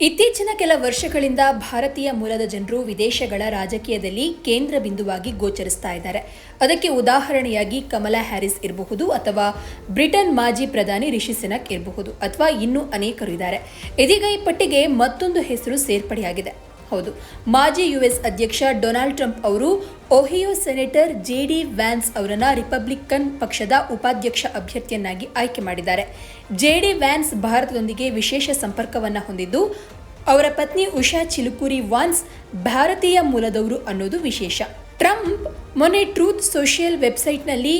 ಇತ್ತೀಚಿನ ಕೆಲ ವರ್ಷಗಳಿಂದ ಭಾರತೀಯ ಮೂಲದ ಜನರು ವಿದೇಶಗಳ ರಾಜಕೀಯದಲ್ಲಿ ಕೇಂದ್ರ ಬಿಂದುವಾಗಿ ಗೋಚರಿಸ್ತಾ ಇದ್ದಾರೆ. ಅದಕ್ಕೆ ಉದಾಹರಣೆಯಾಗಿ ಕಮಲಾ ಹ್ಯಾರಿಸ್ ಇರಬಹುದು ಅಥವಾ ಬ್ರಿಟನ್ ಮಾಜಿ ಪ್ರಧಾನಿ ರಿಷಿ ಸೆನಕ್ ಇರಬಹುದು ಅಥವಾ ಇನ್ನೂ ಅನೇಕರು ಇದ್ದಾರೆ. ಇದೀಗ ಈ ಪಟ್ಟಿಗೆ ಮತ್ತೊಂದು ಹೆಸರು ಸೇರ್ಪಡೆಯಾಗಿದೆ. ಹೌದು. ಮಾಜಿ ಯುಎಸ್ ಅಧ್ಯಕ್ಷ ಡೊನಾಲ್ಡ್ ಟ್ರಂಪ್ ಅವರು Ohio senator J D Vance ಅವರನ್ನ ರಿಪಬ್ಲಿಕನ್ ಪಕ್ಷದ ಉಪಾಧ್ಯಕ್ಷ ಅಭ್ಯರ್ಥಿಯನ್ನಾಗಿ ಆಯ್ಕೆ ಮಾಡಿದ್ದಾರೆ. ಜೆ ಡಿ ವ್ಯಾನ್ಸ್ ಭಾರತದೊಂದಿಗೆ ವಿಶೇಷ ಸಂಪರ್ಕವನ್ನು ಹೊಂದಿದ್ದು, ಅವರ ಪತ್ನಿ ಉಷಾ ಚಿಲುಕುರಿ ವಾನ್ಸ್ ಭಾರತೀಯ ಮೂಲದವರು ಅನ್ನೋದು ವಿಶೇಷ. ಟ್ರಂಪ್ ಮೊನ್ನೆ ಟ್ರೂತ್ ಸೋಷಿಯಲ್ ವೆಬ್ಸೈಟ್ನಲ್ಲಿ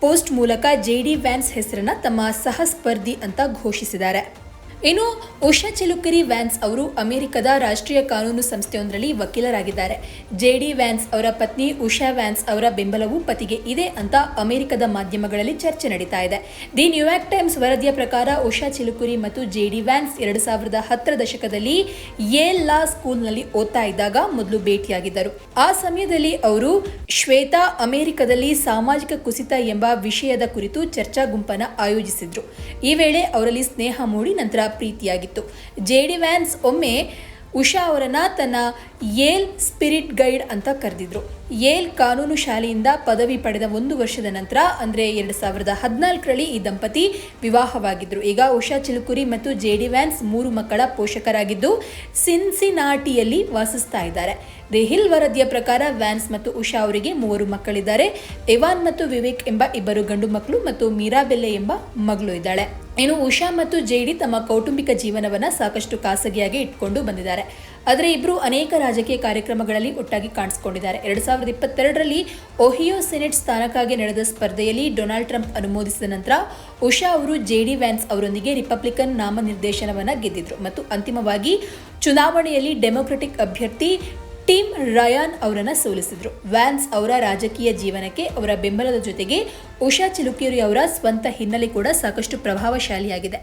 ಪೋಸ್ಟ್ ಮೂಲಕ ಜೆ ಡಿ ವ್ಯಾನ್ಸ್ ಹೆಸರನ್ನ ತಮ್ಮ ಸಹ ಸ್ಪರ್ಧಿ ಅಂತ ಘೋಷಿಸಿದ್ದಾರೆ. ಇನ್ನು ಉಷಾ ಚಿಲುಕರಿ ವ್ಯಾನ್ಸ್ ಅವರು ಅಮೆರಿಕದ ರಾಷ್ಟ್ರೀಯ ಕಾನೂನು ಸಂಸ್ಥೆಯೊಂದರಲ್ಲಿ ವಕೀಲರಾಗಿದ್ದಾರೆ. ಜೆ ಡಿ ವ್ಯಾನ್ಸ್ ಅವರ ಪತ್ನಿ ಉಷಾ ವ್ಯಾನ್ಸ್ ಅವರ ಬೆಂಬಲವೂ ಪತಿಗೆ ಇದೆ ಅಂತ ಅಮೆರಿಕದ ಮಾಧ್ಯಮಗಳಲ್ಲಿ ಚರ್ಚೆ ನಡೀತಾ ಇದೆ. ದಿ ನ್ಯೂಯಾರ್ಕ್ ಟೈಮ್ಸ್ ವರದಿಯ ಪ್ರಕಾರ ಉಷಾ ಚಿಲುಕುರಿ ಮತ್ತು ಜೆ ಡಿ ವ್ಯಾನ್ಸ್ ಎರಡು ಸಾವಿರದ ಹತ್ತರ ದಶಕದಲ್ಲಿ ಯೇಲ್ ಲಾ ಸ್ಕೂಲ್ನಲ್ಲಿ ಓದ್ತಾ ಇದ್ದಾಗ ಮೊದಲು ಭೇಟಿಯಾಗಿದ್ದರು. ಆ ಸಮಯದಲ್ಲಿ ಅವರು ಶ್ವೇತಾ ಅಮೆರಿಕದಲ್ಲಿ ಸಾಮಾಜಿಕ ಕುಸಿತ ಎಂಬ ವಿಷಯದ ಕುರಿತು ಚರ್ಚಾ ಗುಂಪನ್ನು ಆಯೋಜಿಸಿದ್ರು. ಈ ವೇಳೆ ಅವರಲ್ಲಿ ಸ್ನೇಹ ಮೂಡಿ ನಂತರ ಪ್ರೀತಿಯಾಗಿತ್ತು. ಜೆ ಡಿ ವ್ಯಾನ್ಸ್ ಒಮ್ಮೆ ಉಷಾ ಅವರನ್ನು ತನ್ನ ಏಲ್ ಸ್ಪಿರಿಟ್ ಗೈಡ್ ಅಂತ ಕರೆದಿದ್ರು. ಯೇಲ್ ಕಾನೂನು ಶಾಲೆಯಿಂದ ಪದವಿ ಪಡೆದ ಒಂದು ವರ್ಷದ ನಂತರ, ಅಂದರೆ ಎರಡು ಸಾವಿರದ ಹದಿನಾಲ್ಕರಲ್ಲಿ ಈ ದಂಪತಿ ವಿವಾಹವಾಗಿದ್ದರು ಈಗ ಉಷಾ ಚಿಲುಕುರಿ ಮತ್ತು ಜೆ ಡಿ ವ್ಯಾನ್ಸ್ ಮೂರು ಮಕ್ಕಳ ಪೋಷಕರಾಗಿದ್ದು, ಸಿನ್ಸಿನಾಟಿಯಲ್ಲಿ ವಾಸಿಸ್ತಾ ಇದ್ದಾರೆ. ದೆಹಿಲ್ ವರದಿಯ ಪ್ರಕಾರ ವ್ಯಾನ್ಸ್ ಮತ್ತು ಉಷಾ ಅವರಿಗೆ ಮೂವರು ಮಕ್ಕಳಿದ್ದಾರೆ. ಎವಾನ್ ಮತ್ತು ವಿವೇಕ್ ಎಂಬ ಇಬ್ಬರು ಗಂಡು ಮಕ್ಕಳು ಮತ್ತು ಮೀರಾಬೆಲ್ಲೆ ಎಂಬ ಮಗಳು ಇದ್ದಾಳೆ. ಇನ್ನು ಉಷಾ ಮತ್ತು ಜೆಡಿ ತಮ್ಮ ಕೌಟುಂಬಿಕ ಜೀವನವನ್ನು ಸಾಕಷ್ಟು ಖಾಸಗಿಯಾಗಿ ಇಟ್ಕೊಂಡು ಬಂದಿದ್ದಾರೆ. ಆದರೆ ಇಬ್ಬರು ಅನೇಕ ರಾಜಕೀಯ ಕಾರ್ಯಕ್ರಮಗಳಲ್ಲಿ ಒಟ್ಟಾಗಿ ಕಾಣಿಸಿಕೊಂಡಿದ್ದಾರೆ. ಎರಡು ಸಾವಿರದ ಇಪ್ಪತ್ತೆರಡರಲ್ಲಿ ಒಹಿಯೋ ಸೆನೆಟ್ ಸ್ಥಾನಕ್ಕಾಗಿ ನಡೆದ ಸ್ಪರ್ಧೆಯಲ್ಲಿ ಡೊನಾಲ್ಡ್ ಟ್ರಂಪ್ ಅನುಮೋದಿಸಿದ ನಂತರ ಉಷಾ ಅವರು ಜೆಡಿ ವ್ಯಾನ್ಸ್ ಅವರೊಂದಿಗೆ ರಿಪಬ್ಲಿಕನ್ ನಾಮನಿರ್ದೇಶನವನ್ನ ಗೆದ್ದಿದ್ರು. ಮತ್ತು ಅಂತಿಮವಾಗಿ ಚುನಾವಣೆಯಲ್ಲಿ ಡೆಮೊಕ್ರೆಟಿಕ್ ಅಭ್ಯರ್ಥಿ ಟಿಮ್ ರಯಾನ್ ಅವರನ್ನು ಸೋಲಿಸಿದ್ರು. ವ್ಯಾನ್ಸ್ ಅವರ ರಾಜಕೀಯ ಜೀವನಕ್ಕೆ ಅವರ ಬೆಂಬಲದ ಜೊತೆಗೆ ಉಷಾ ಚಿಲುಕೇರಿ ಅವರ ಸ್ವಂತ ಹಿನ್ನೆಲೆ ಕೂಡ ಸಾಕಷ್ಟು ಪ್ರಭಾವಶಾಲಿಯಾಗಿದೆ.